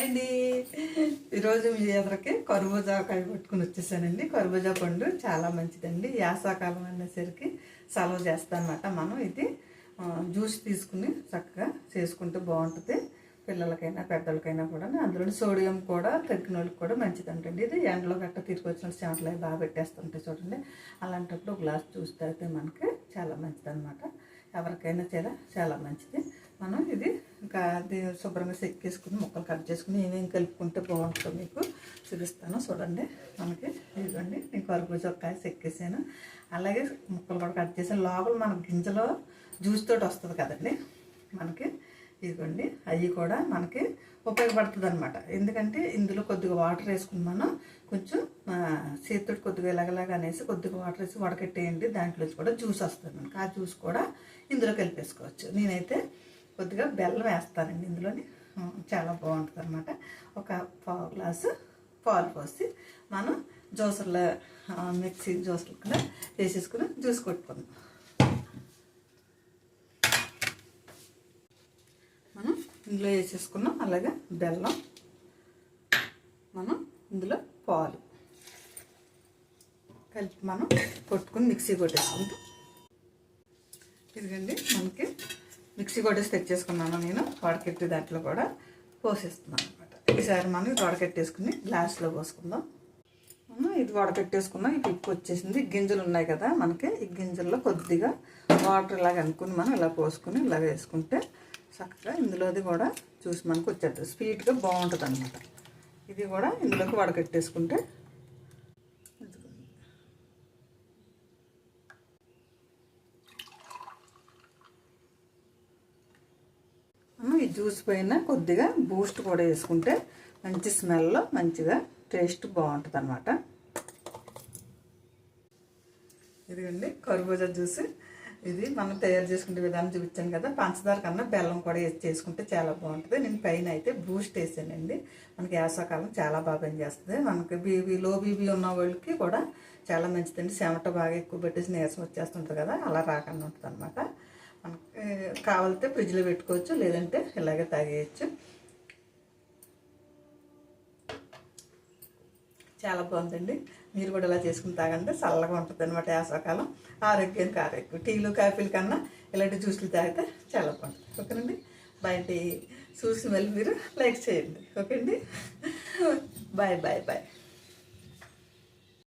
అండి. ఈరోజు మీ ఎదురుకి కర్బూజా కాయ పట్టుకుని వచ్చేసానండి. కర్బూజా పండు చాలా మంచిదండి. యాసాకాలం అనేసరికి సలవ చేస్తానమాట మనం. ఇది జ్యూస్ తీసుకుని చక్కగా చేసుకుంటే బాగుంటుంది. పిల్లలకైనా పెద్దలకైనా కూడా అందులో సోడియం కూడా తగ్గిన వాళ్ళకి కూడా మంచిదంటండి. ఇది ఎండలో గట్ట తిరిగి వచ్చిన చెమటలు అవి బాగా పెట్టేస్తుంటాయి చూడండి. అలాంటప్పుడు ఒక గ్లాస్ జ్యూస్ తాగితే మనకి చాలా మంచిదన్నమాట. ఎవరికైనా చాలా చాలా మంచిది. మనం ఇది ఇంకా అది శుభ్రంగా సెక్కేసుకుని ముక్కలు కట్ చేసుకుని ఏమేమి కలుపుకుంటే బాగుంటుందో మీకు చూపిస్తాను. చూడండి మనకి ఇదిగోండి నేను కర్బూజా కాయ సెక్కేసాను అలాగే ముక్కలు కూడా కట్ చేసాను లోపల మన గింజలో జ్యూస్ తోటి వస్తుంది కదండి మనకి ఇదిగోండి అవి కూడా మనకి ఉపయోగపడుతుంది అనమాట ఎందుకంటే ఇందులో కొద్దిగా వాటర్ వేసుకుని మనం కొంచెం ఆ, చేతితో కొద్దిగా ఇలాగలాగా అనేసి కొద్దిగా వాటర్ వేసి వడకట్టేయండి. దాంట్లో కూడా జ్యూస్ వస్తుంది. మనకి ఆ జ్యూస్ కూడా ఇందులో కలిపేసుకోవచ్చు. నేనైతే కొద్దిగా బెల్లం వేస్తానండి ఇందులోని. చాలా బాగుంటుంది అనమాట ఒక పావు గ్లాసు పాలు పోసి మనం జ్యూసర్లో మిక్సీ జ్యూసర్లు కూడా వేసేసుకుని జ్యూస్ కొట్టుకుందాం. మనం ఇందులో వేసేసుకున్నాం. అలాగే బెల్లం మనం ఇందులో పాలు కలిపి మనం కొట్టుకుని మిక్సీ కొట్టేసుకుంటాం ఇదిగండి మనకి మిక్సీ కొట్టేసి తెచ్చేసుకున్నాను నేను. వడకెట్టి దాంట్లో కూడా పోసేస్తున్నాను అనమాట ఈసారి మనం తోడకెట్టేసుకుని వడకెట్టేసుకుని గ్లాస్లో పోసుకుందాం. ఇది వడకెట్టేసుకున్నాం ఈ పిప్పు వచ్చేసింది. గింజలు ఉన్నాయి కదా మనకి ఈ గింజల్లో కొద్దిగా వాటర్ ఇలాగ అనుకుని మనం ఇలా పోసుకుని ఇలా వేసుకుంటే చక్కగా ఇందులోది కూడా చూసి మనకు వచ్చేస్తుంది. స్వీట్గా బాగుంటుంది అనమాట ఇది కూడా ఇందులోకి వడకట్టేసుకుంటే మనం ఈ జ్యూస్ పైన కొద్దిగా బూస్ట్ కూడా వేసుకుంటే మంచి స్మెల్ మంచిగా టేస్ట్ బాగుంటుంది అనమాట ఇదిగండి కర్బూజా జ్యూస్. ఇది మనం తయారు చేసుకునే విధానం చూపించాను కదా పంచదార కన్నా బెల్లం కూడా చేసుకుంటే చాలా బాగుంటుంది. నేను పైన అయితే బూస్ట్ వేసానండి. మనకి వేసవకాలం చాలా బాగా పనిచేస్తుంది. మనకి బీబీ లో బీబీ ఉన్న వాళ్ళకి కూడా చాలా మంచిదండి. చెమట బాగా ఎక్కువ పెట్టేసి నీరసం వచ్చేస్తుంటుంది కదా అలా రాకుండా ఉంటుంది అనమాట కావాలితే ఫ్రిడ్జ్లో పెట్టుకోవచ్చు లేదంటే ఇలాగే తాగేయచ్చు. చాలా బాగుందండి. మీరు కూడా ఇలా చేసుకుని తాగండి. చల్లగా ఉంటుంది అనమాట వేసవకాలం ఆరోగ్యానికి ఆరోగ్యం టీలు కాఫీలు కన్నా ఇలాంటి జ్యూస్లు తాగితే చాలా బాగుంటుంది. ఓకేనండి? బయట చూసి మళ్ళీ మీరు లైక్ చేయండి. ఓకే అండి బాయ్ బాయ్ బాయ్